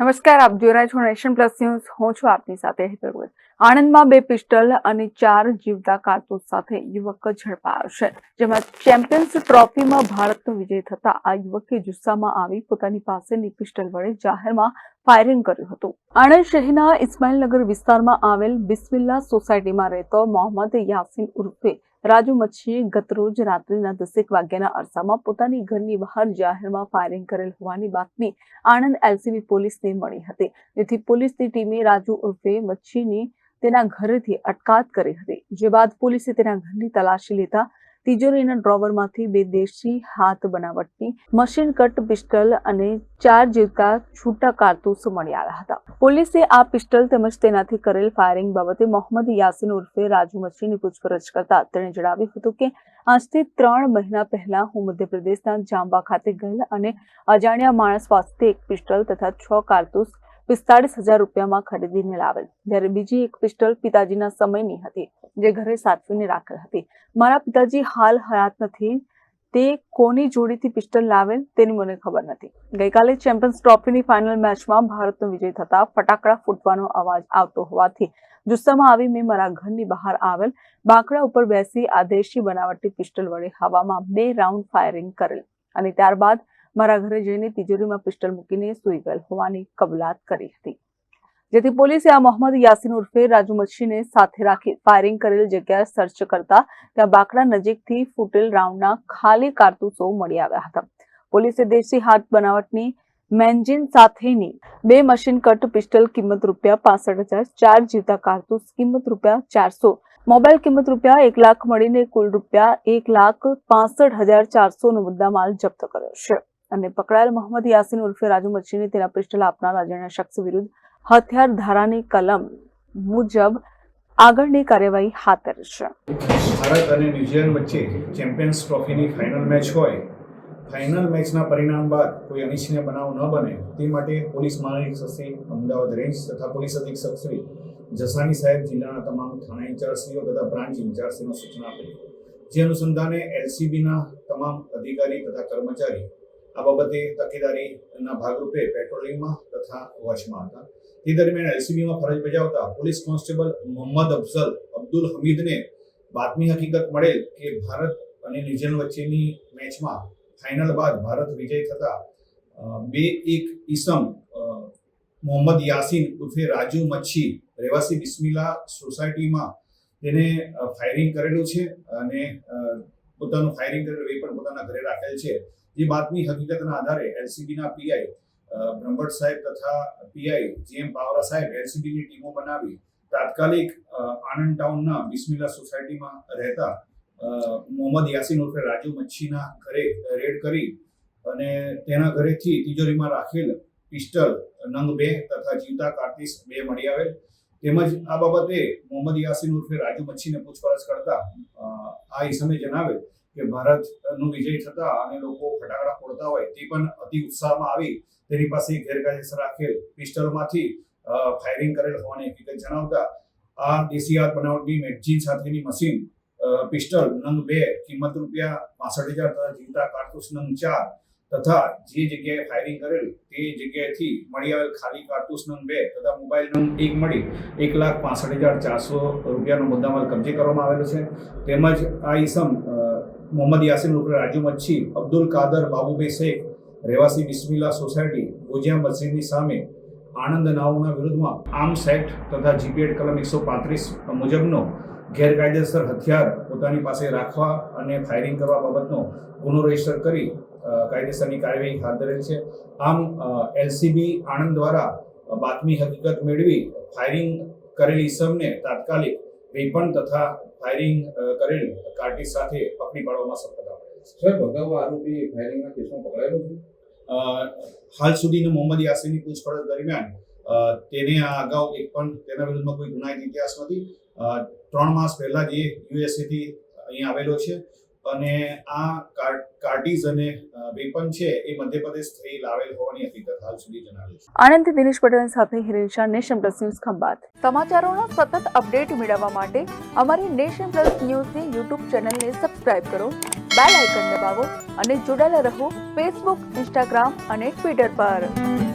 નમસ્કાર, આપ જોઈ રહ્યા છો નેશન પ્લસ ન્યૂઝ. હું છું આપની સાથે ગોયલ. આણંદમાં બે પિસ્ટલ અને ચાર જીવતા કારતૂસ સાથે યુવક ઝડપાયો છે. જેમાં ચેમ્પિયન્સ ટ્રોફીમાં ભારતનો વિજય થતા આ યુવકે જુસ્સામાં આવી પોતાની પાસેની પિસ્ટલ વડે જાહેરમાં ફાયરિંગ કર્યું હતું. આણંદ શહેરના ઇસ્માઇલનગર વિસ્તારમાં આવેલ બિસ્મિલ્લા સોસાયટીમાં રહેતો મોહમ્મદ યાસીન ઉર્ફે રાજુ મચ્છીએ ગતરોજ રાત્રિના દસેક વાગ્યાના અરસામાં પોતાની ઘરની બહાર જાહેરમાં ફાયરિંગ કરેલ હોવાની બાતમી આણંદ એલસીબી પોલીસને મળી હતી, જેથી પોલીસની ટીમે રાજુ ઉર્ફે મચ્છીની તેના ઘરેથી અટકાત કરી હતી. જે બાદ પોલીસે તેના ઘરની તલાશી લેતા તિજોરીના ડ્રોવરમાંથી બે દેશી હાથ બનાવટની મશીન કટ પિસ્ટલ અને ચાર જીવતા છૂટા કારતૂસ મળી આવ્યા હતા. પોલીસે આ પિસ્ટલ તેમજ તેનાથી કરેલ ફાયરિંગ બાબતે મોહમ્મદ યાસીન ઉર્ફે રાજુ મચ્છીની પૂછપરછ કરતા તેણે જણાવ્યું હતું કે, આજથી ત્રણ મહિના પહેલા હું મધ્યપ્રદેશના જાંબા ખાતે ગયેલ અને અજાણ્યા માણસ પાસેથી એક પિસ્ટલ તથા છ કારતૂસ પિસ્તાળીસ હજાર રૂપિયામાં ખરીદીને લાવેલ. જ્યારે બીજી એક પિસ્ટલ પિતાજીના સમયની હતી, જે ઘરે સાચવીને રાખેલ હતી. મારા પિતાજી હાલ હયાત નથી. તે કોની જોડીથી પિસ્ટલ લાવેલ તેની મને ખબર નથી. ગઈકાલે ચેમ્પિયન્સ ટ્રોફીની ફાઇનલ મેચમાં ભારતનો વિજય થતા ફટાકડા ફૂટવાનો અવાજ આવતો હોવાથી જુસ્સામાં આવી મેં મારા ઘરની બહાર આવેલ, બાંકડા ઉપર બેસી આ દેશી બનાવટી પિસ્ટલ વડે હવામાં બે રાઉન્ડ ફાયરિંગ કરેલ. અને ત્યારબાદ મારા ઘરે જઈને તિજોરીમાં પિસ્ટલ મૂકીને સૂઈ ગયેલ હોવાની કબલાત કરી હતી. જેથી પોલીસે આ મોહમ્મદ યાસીન ઉર્ફે રાજુ મચ્છીને સાથે રાખી ફાયરિંગ કરેલ જગ્યાએ સર્ચ કરતા ત્યાં બાકડા નજીકથી ફૂટેલ રાઉન્ડના ખાલી કારતૂસો મળી આવ્યા હતા. પોલીસે દેશી હાથ બનાવટની મેન્જિન સાથેની બે મશીન કટ પિસ્ટલ કિંમત રૂપિયા પાસઠ હજાર, ચાર જીવતા કારતૂસ કિંમત રૂપિયા ચારસો, મોબાઈલ કિંમત રૂપિયા એક લાખ મળીને કુલ રૂપિયા એક લાખ પાસઠ હજાર ચારસો નો મુદ્દામાલ જપ્ત કર્યો છે. અને પકડાયેલ મોહમ્મદ યાસીન ઉર્ફે રાજુ મચ્છીને તેના પિસ્ટલ આપનાર અજાણ્યા શખ્સ વિરુદ્ધ હથિયાર ધારાની કલમ મુજબ આગળની કાર્યવાહી હાથ ધરી છે. ભારત અને ન્યુઝીલેન્ડ વચ્ચે ચેમ્પિયન્સ ટ્રોફીની ફાઇનલ મેચ હોય, ફાઇનલ મેચના પરિણામ બાદ કોઈ અનિચ્છનીય બનાવ ન બને, તે માટે પોલીસ મહાનિરીક્ષકશ્રી અમદાવાદ રેન્જ તથા પોલીસ અધિક્ષક શ્રી જસાણી સાહેબ જિલ્લાના તમામ થાણા ઇન્ચાર્જશ્રીઓ તથા બ્રાન્ચ ઇન્ચાર્જશ્રીનો સૂચના આપેલી જે અનુસંધાને એલસીબીના તમામ અધિકારી તથા કર્મચારી આ બાબતે તકેદારીના ભાગરૂપે પેટ્રોલિંગમાં તથા વોચમાં હતા. તે દરમિયાન એલસીબીમાં ફરજ બજાવતા પોલીસ કોન્સ્ટેબલ મોહમ્મદ અફઝલ અબ્દુલ હમીદને બાતમી હકીકત મળેલ કે ભારત અને ન્યુઝીલેન્ડ વચ્ચેની મેચમાં ફાઇનલ બાદ ભારત વિજય થતા બે એક ઈસમ મોહમ્મદ યાસીન ઉર્ફે રાજુ મચ્છી રહેવાસી બિસ્મિલા સોસાયટીમાં તેને ફાયરિંગ કરેલું છે અને પોતાનું ફાયરિંગ કરેલું એ પણ પોતાના ઘરે રાખેલ છે. જે બાતમી હકીકતના આધારે એલસીબીના પીઆઈ બ્રહ્મભટ્ટ સાહેબ તથા પીઆઈ જીએમ પાવરા સાહેબ એલસીબીની ટીમો બનાવી તાત્કાલિક આણંદ ટાઉનના બિસ્મિલ્લા સોસાયટીમાં રહેતા મોહમ્મદ યાસીન ઉર્ફે રાજુ મચ્છીના ઘરે રેડ કરી અને તેના ઘરેથી તિજોરીમાં રાખેલ પિસ્ટલ નંગ બે તથા જીવતા કાર્તિસ બે મળી આવેલ. તેમજ આ બાબતે મોહમ્મદ યાસીન ઉર્ફે રાજુ મચ્છીને પૂછપરછ કરતા આ ઈસમે જણાવેલ કે ભારતનું વિજય થતા અને લોકો ફટાકડા ફોડતા હોય તે પણ અતિ ઉત્સાહમાં આવી તેની પાસે ગેરકાયદેસર રાખેલ પિસ્ટલમાંથી ફાયરિંગ કરેલ હોવાની હકીકત જણાવતા આ દેશી બનાવટની મેગજીન સાથેની મશીન પિસ્ટલ નંગ બે, કિંમત રૂપિયા પાસઠ હજાર તથા જીવતા કારતૂસ નંગ ચાર તથા જે જગ્યાએ ફાયરિંગ કરેલ તે જગ્યાએથી મળી આવેલ ખાલી કારતૂસ નંગ બે તથા મોબાઈલ નંગ એક મળી એક લાખ પાસઠ હજાર ચારસો રૂપિયાનો મુદ્દામાલ કબજે કરવામાં આવેલો છે. તેમજ આ ઈસમ મોહમ્મદ યાસીન રૂપે રાજુ મચ્છી અબ્દુલ કાદર બાબુભાઈ શેખ, રહેવાસી બિસ્મિલ્લા સોસાયટી, ગોજિયા મસ્જિદની સામે આણંદ નાઓના વિરુદ્ધમાં આમ સેટ તથા જીપીએડ કલમ એકસો પાંત્રીસ મુજબનો ગેરકાયદેસર હથિયાર પોતાની પાસે રાખવા અને ફાયરિંગ કરવા બાબતનો ગુનો રજિસ્ટર કરી કાયદેસરની કાર્યવાહી હાથ ધરેલ છે. આમ એલસીબી આણંદ દ્વારા બાતમી હકીકત મેળવી ફાયરિંગ કરેલી ઇસમને તાત્કાલિક વેપન તથા ફાયરિંગ કરેલ કાર્ટિસ સાથે પકડી પાડવામાં સફળતા મળેલ છે. સાહેબ અગાઉ આરોપી ફાયરિંગના કેસમાં પકડાયેલો છે? હાલ સુધીના મોહમ્મદ યાસીનની પૂછપરછ દરમિયાન તેને આ અગાઉ એક પણ તેના વિરુદ્ધમાં કોઈ ગુનાહિત ઇતિહાસ નથી. ત્રણ માસ પહેલા જ એ યુએસએથી અહીંયા આવેલો છે અને આ કાર્ટીઝ અને વેપન છે, એ મધ્યપ્રદેશથી લાવેલ હોવાની હકીકત હાલ સુધી જણાવે છે. આનંદ દિનેશ પટેલ સાથે Hiren nation plus news Khambhat. સમાચારોનો સતત અપડેટ મેળવવા માટે અમારી નેશન પ્લસ ન્યૂઝની યુટ્યુબ ચેનલને સબસ્ક્રાઇબ કરો, બેલ આઇકન દબાવો અને જોડાયેલા રહો ફેસબુક, ઇન્સ્ટાગ્રામ અને ટ્વિટર પર.